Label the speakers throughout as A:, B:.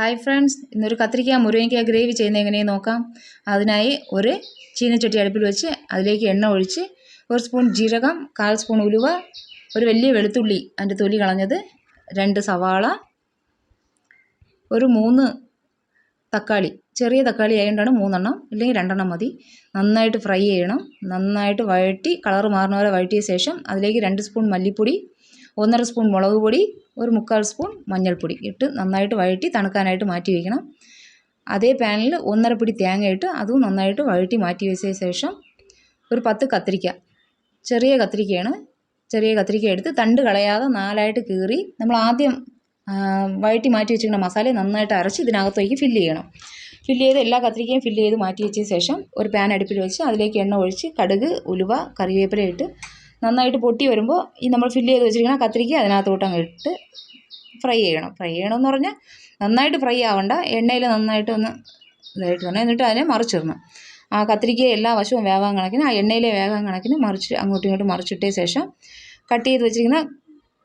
A: Hi friends ഇന്നൊരു കത്തിരിക്ക മുരിങ്ങയ്ക്ക gravy ചെയ്യുന്നത് എങ്ങനെയെന്ന് നോക്കാം. അതിനായി ഒരു ചീനച്ചട്ടി അടുപ്പിൽ വെച്ച് അതിലേക്ക് എണ്ണ ഒഴിച്ച് ഒരു സ്പൂൺ ജീരകം കാൽ സ്പൂൺ ഉലുവ ഒരു വലിയ വെളുത്തുള്ളി അതിന്റെ തൊലി കളഞ്ഞത് രണ്ട് സവാള ഒരു മൂന്ന് തക്കാളി. ചെറിയ തക്കാളി ആയതുകൊണ്ടാണ് മൂന്നെണ്ണം ഇല്ലെങ്കിൽ രണ്ടെണ്ണം മതി. നന്നായിട്ട് ഫ്രൈ ചെയ്യണം. നന്നായിട്ട് വഴറ്റി കളർ മാറുന്ന വരെ വഴറ്റിയ ശേഷം അതിലേക്ക് രണ്ട് സ്പൂൺ മല്ലിപ്പൊടി ഒന്നര സ്പൂൺ മുളക് പൊടി ഒരു മുക്കാൽ സ്പൂൺ മഞ്ഞൾപ്പൊടി ഇട്ട് നന്നായിട്ട് വഴറ്റി തണുക്കാനായിട്ട് മാറ്റി വയ്ക്കണം അതേ പാനിൽ ഒന്നര പിടി തേങ്ങ ഇട്ട് അതും നന്നായിട്ട് വഴറ്റി മാറ്റി വെച്ച ശേഷം ഒരു പത്ത് കത്തിരിക്ക ചെറിയ കത്തിരിക്കയാണ് ചെറിയ കത്തിരിക്ക എടുത്ത് തണ്ട് കളയാതെ നാലായിട്ട് കീറി നമ്മൾ ആദ്യം വഴറ്റി മാറ്റി വെച്ചിരിക്കുന്ന മസാല നന്നായിട്ട് അരച്ച് ഇതിനകത്തേക്ക് ഫില്ല് ചെയ്യണം. ഫില്ല് ചെയ്ത് എല്ലാ കത്തിരിക്കയും ഫില്ല് ചെയ്ത് മാറ്റി വെച്ച ശേഷം ഒരു പാൻ അടുപ്പിൽ വെച്ച് അതിലേക്ക് എണ്ണ ഒഴിച്ച് കടുക് ഉലുവ കറിവേപ്പില ഇട്ട് നന്നായിട്ട് പൊട്ടി വരുമ്പോൾ ഈ നമ്മൾ ഫില്ല് ചെയ്ത് വെച്ചിരിക്കുന്ന കത്തിരിക്ക അതിനകത്തോട്ട് അങ്ങ് ഇട്ട് ഫ്രൈ ചെയ്യണം. ഫ്രൈ ചെയ്യണമെന്ന് പറഞ്ഞാൽ നന്നായിട്ട് ഫ്രൈ ആവണ്ട. എണ്ണയിൽ നന്നായിട്ട് ഒന്ന് ഇതായിട്ട് വേണം. എന്നിട്ട് അതിനെ മറിച്ചിടണം. ആ കത്തിരിക്ക എല്ലാ വശവും വേവാൻ കണക്കിന് ആ എണ്ണയിലെ വേഗം കണക്കിന് മറിച്ച് അങ്ങോട്ടും ഇങ്ങോട്ടും മറിച്ചിട്ടേ ശേഷം കട്ട് ചെയ്ത് വെച്ചിരിക്കുന്ന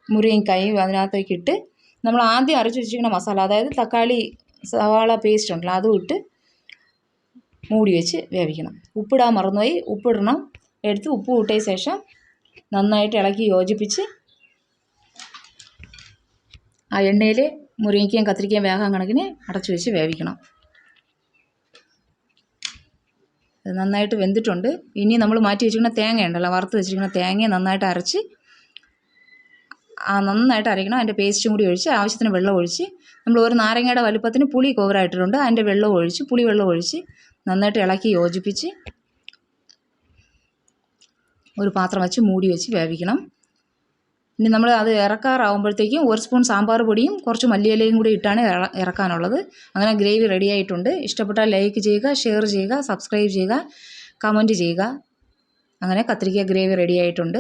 A: മുരിങ്ങക്കായി അതിനകത്തേക്ക് ഇട്ട് നമ്മൾ ആദ്യം അരച്ച് വെച്ചിരിക്കുന്ന മസാല അതായത് തക്കാളി സവാള പേസ്റ്റ് ഉണ്ടല്ലോ അതും ഇട്ട് മൂടി വെച്ച് വേവിക്കണം. ഉപ്പിടാൻ മറന്നുപോയി. ഉപ്പിടണം. എടുത്ത് ഉപ്പ് കൂട്ടിയ ശേഷം നന്നായിട്ട് ഇളക്കി യോജിപ്പിച്ച് ആ എണ്ണയിൽ മുരിങ്ങയ്ക്കയും കത്തിരിക്കയും വേഗം കണക്കിന് അടച്ചു വെച്ച് വേവിക്കണം. അത് നന്നായിട്ട് വെന്തിട്ടുണ്ട്. ഇനി നമ്മൾ മാറ്റി വെച്ചിരിക്കുന്ന തേങ്ങ ഉണ്ടല്ലോ വറുത്ത് വെച്ചിരിക്കുന്ന തേങ്ങയെ നന്നായിട്ട് അരച്ച് ആ നന്നായിട്ട് അരയ്ക്കണം അതിന്റെ പേസ്റ്റും കൂടി ഒഴിച്ച് ആവശ്യത്തിന് വെള്ളം ഒഴിച്ച് നമ്മൾ ഒരു നാരങ്ങയുടെ വലുപ്പത്തിന് പുളി കോവറായിട്ടിട്ടുണ്ട് അതിന്റെ വെള്ളം ഒഴിച്ച് പുളി വെള്ളം ഒഴിച്ച് നന്നായിട്ട് ഇളക്കി യോജിപ്പിച്ച് ഒരു പാത്രം വെച്ച് മൂടി വെച്ച് വേവിക്കണം. ഇനി നമ്മൾ അത് ഇറക്കാറാവുമ്പോഴത്തേക്കും ഒരു സ്പൂൺ സാമ്പാർ പൊടിയും കുറച്ച് മല്ലിയിലയും കൂടി ഇട്ടാണ് ഇറക്കാനുള്ളത്. അങ്ങനെ ഗ്രേവി റെഡി ആയിട്ടുണ്ട്. ഇഷ്ടപ്പെട്ടാൽ ലൈക്ക് ചെയ്യുക ഷെയർ ചെയ്യുക സബ്സ്ക്രൈബ് ചെയ്യുക കമന്റ് ചെയ്യുക. അങ്ങനെ കത്തിരിക്ക ഗ്രേവി റെഡി ആയിട്ടുണ്ട്.